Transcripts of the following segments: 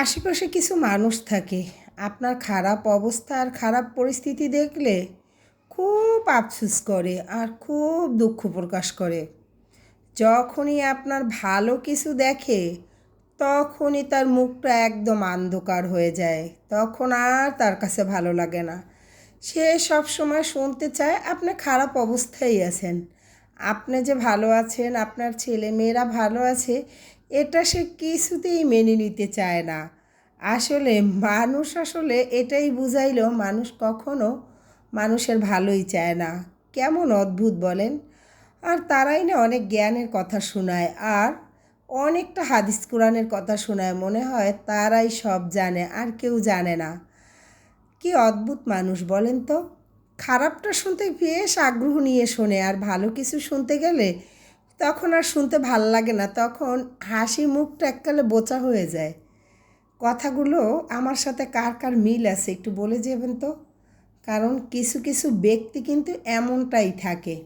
আশেপাশে কিছু মানুষ থাকে। আপনার খারাপ অবস্থা আর খারাপ পরিস্থিতি দেখলে খুব আফসুস করে আর খুব দুঃখ প্রকাশ করে। যখনই আপনার ভালো কিছু দেখে, তখনই তার মুখটা একদম অন্ধকার হয়ে যায়। তখন আর তার কাছে ভালো লাগে না। সে সব সময় শুনতে চায়, আপনি খারাপ অবস্থায় আছেন। আপনি যে ভালো আছেন, আপনার ছেলে মেয়েরা ভালো আছে এটা সে কিছুতেই মেনে নিতে চায় না। আসলে মানুষ আসলে এটাই বুঝাইল, মানুষ কখনো মানুষের ভালোই চায় না। কেমন অদ্ভুত বলেন? আর তারাই না অনেক জ্ঞানের কথা শোনায় আর অনেকটা হাদিস কোরআনের কথা শোনায়। মনে হয় তারাই সব জানে, আর কেউ জানে না। কি অদ্ভুত মানুষ বলেন তো? খারাপটা শুনতে বেশ আগ্রহ নিয়ে শোনে, আর ভালো কিছু শুনতে গেলে তখন আর শুনতে ভালো লাগে না, তখন হাসি মুখটা এককালে বোচা হয়ে যায়। কথাগুলো আমার সাথে কার কার মিল আছে একটু বলে যাবেন তো? কারণ কিছু কিছু ব্যক্তি কিন্তু এমনটাই থাকে।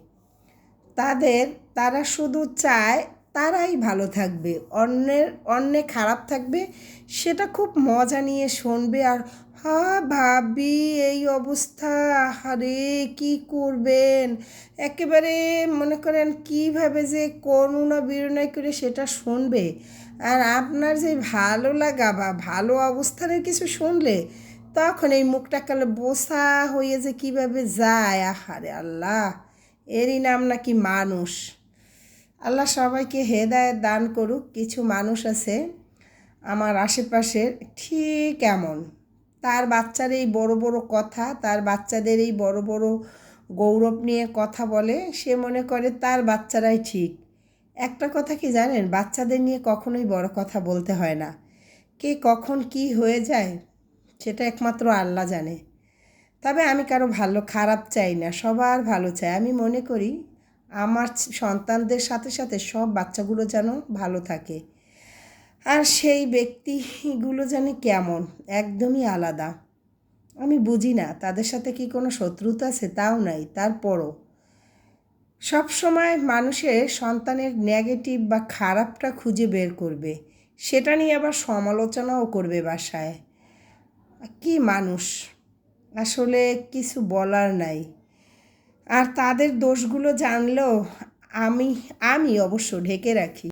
তাদের, তারা শুধু চায় তারাই ভালো থাকবে, অন্যের, অন্যে খারাপ থাকবে, সেটা খুব মজা নিয়ে শুনবে আর হা ভাবি, এই অবস্থা। আরে কি করবেন? একেবারে মনে করেন কীভাবে যে করুণা বিরুণায় করে সেটা শুনবে। আর আপনার যে ভালো লাগা বা ভালো অবস্থানের কিছু শুনলে, তখন এই মুখটা কালে বসা হয়ে যে কীভাবে যায়? আহারে আল্লাহ, এরই নাম নাকি মানুষ। আল্লাহ সবাইকে হেদায়ত দান করুক, কিছু মানুষ আছে, আমার আশেপাশের, ঠিক এমন। তার বাচ্চার এই বড় বড় কথা, তার বাচ্চাদের এই বড় বড় গৌরব নিয়ে কথা বলে, সে মনে করে তার বাচ্চারাই ঠিক। একটা কথা কি জানেন? বাচ্চাদের নিয়ে কখনোই বড় কথা বলতে হয় না। কে কখন কি হয়ে যায়, সেটা একমাত্র আল্লাহ জানে। তবে আমি কারও ভালো, খারাপ চাই না, সবার ভালো চাই। আমি মনে করি, আমার সন্তানদের সাথে সাথে সব বাচ্চাগুলো যেন ভালো থাকে। আর সেই ব্যক্তিগুলো জানি কেমন, একদমই আলাদা। আমি বুঝি না, তাদের সাথে কি কোনো শত্রুতা আছে? তাও নাই, তারপরও। সব সময় মানুষের সন্তানের নেগেটিভ বা খারাপটা খুঁজে বের করবে। সেটা নিয়ে আবার সমালোচনাও করবে বাসায়। কি মানুষ? আসলে কিছু বলার নাই। আর তাদের দোষগুলো জানলেও আমি আমি অবশ্য ঢেকে রাখি।